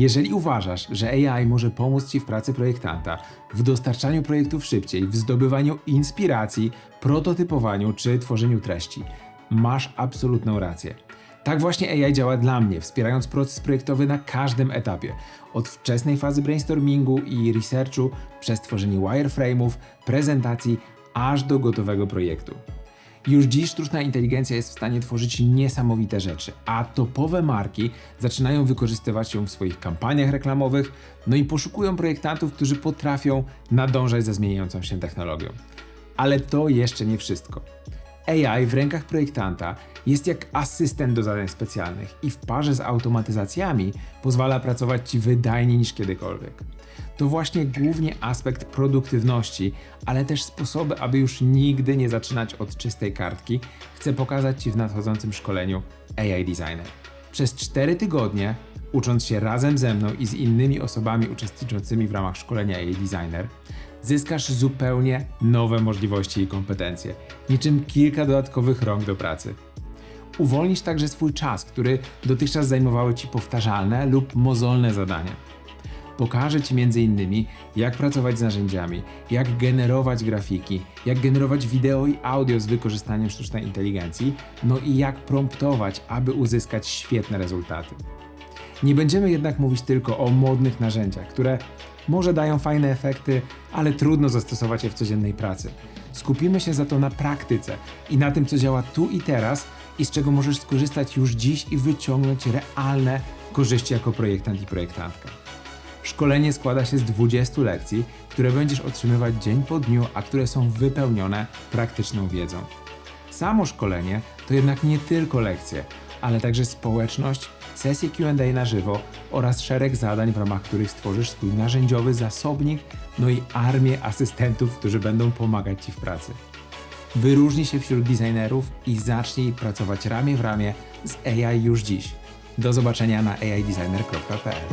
Jeżeli uważasz, że AI może pomóc Ci w pracy projektanta, w dostarczaniu projektów szybciej, w zdobywaniu inspiracji, prototypowaniu czy tworzeniu treści, masz absolutną rację. Tak właśnie AI działa dla mnie, wspierając proces projektowy na każdym etapie. Od wczesnej fazy brainstormingu i researchu, przez tworzenie wireframe'ów, prezentacji, aż do gotowego projektu. Już dziś sztuczna inteligencja jest w stanie tworzyć niesamowite rzeczy, a topowe marki zaczynają wykorzystywać ją w swoich kampaniach reklamowych, no i poszukują projektantów, którzy potrafią nadążać za zmieniającą się technologią. Ale to jeszcze nie wszystko. AI w rękach projektanta jest jak asystent do zadań specjalnych i w parze z automatyzacjami pozwala pracować Ci wydajniej niż kiedykolwiek. To właśnie głównie aspekt produktywności, ale też sposoby, aby już nigdy nie zaczynać od czystej kartki, chcę pokazać Ci w nadchodzącym szkoleniu AI Designer. Przez 4 tygodnie, ucząc się razem ze mną i z innymi osobami uczestniczącymi w ramach szkolenia AI Designer, zyskasz zupełnie nowe możliwości i kompetencje, niczym kilka dodatkowych rąk do pracy. Uwolnisz także swój czas, który dotychczas zajmowały Ci powtarzalne lub mozolne zadania. Pokażę Ci m.in. jak pracować z narzędziami, jak generować grafiki, jak generować wideo i audio z wykorzystaniem sztucznej inteligencji, no i jak promptować, aby uzyskać świetne rezultaty. Nie będziemy jednak mówić tylko o modnych narzędziach, które może dają fajne efekty, ale trudno zastosować je w codziennej pracy. Skupimy się za to na praktyce i na tym, co działa tu i teraz i z czego możesz skorzystać już dziś i wyciągnąć realne korzyści jako projektant i projektantka. Szkolenie składa się z 20 lekcji, które będziesz otrzymywać dzień po dniu, a które są wypełnione praktyczną wiedzą. Samo szkolenie to jednak nie tylko lekcje, ale także społeczność, sesje QA na żywo oraz szereg zadań, w ramach których stworzysz swój narzędziowy zasobnik, no i armię asystentów, którzy będą pomagać Ci w pracy. Wyróżnij się wśród designerów i zacznij pracować ramię w ramię z AI już dziś. Do zobaczenia na aidesigner.pl.